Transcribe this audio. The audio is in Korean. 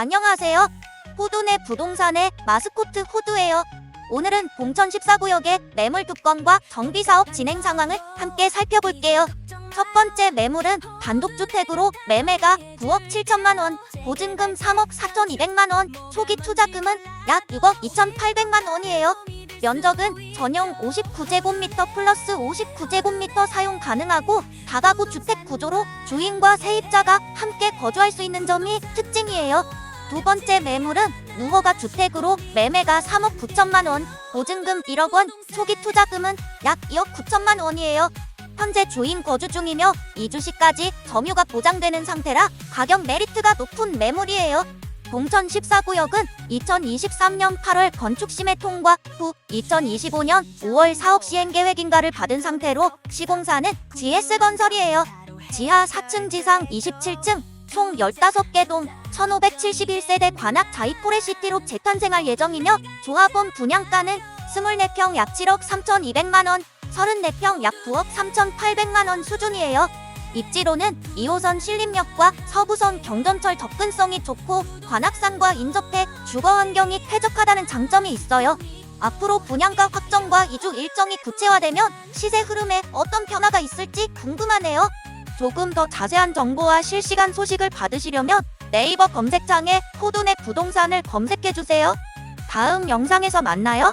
안녕하세요. 호두네 부동산의 마스코트 호두예요. 오늘은 봉천 14구역의 매물 두건과 정비 사업 진행 상황을 함께 살펴볼게요. 첫 번째 매물은 단독주택으로 매매가 9억 7천만 원, 보증금 3억 4천2백만 원, 초기 투자금은 약 6억 2천8백만 원이에요. 면적은 전용 59제곱미터 플러스 59제곱미터 사용 가능하고 다가구 주택 구조로 주인과 세입자가 함께 거주할 수 있는 점이 특징이에요. 두 번째 매물은 무허가 주택으로 매매가 3억 9천만 원, 보증금 1억 원, 초기 투자금은 약 2억 9천만 원이에요. 현재 주인 거주 중이며 2주 시까지 점유가 보장되는 상태라 가격 메리트가 높은 매물이에요. 봉천 14구역은 2023년 8월 건축 심해 통과 후 2025년 5월 사업 시행 계획인가를 받은 상태로 시공사는 GS건설이에요. 지하 4층 지상 27층 총 15개 동 1571세대 관악 자이포레시티로 재탄생할 예정이며 조합원 분양가는 24평 약 7억 3,200만원, 34평 약 9억 3,800만원 수준이에요. 입지로는 2호선 신림역과 서부선 경전철 접근성이 좋고 관악산과 인접해 주거 환경이 쾌적하다는 장점이 있어요. 앞으로 분양가 확정과 이주 일정이 구체화되면 시세 흐름에 어떤 변화가 있을지 궁금하네요. 조금 더 자세한 정보와 실시간 소식을 받으시려면 네이버 검색창에 호돈의 부동산을 검색해주세요. 다음 영상에서 만나요.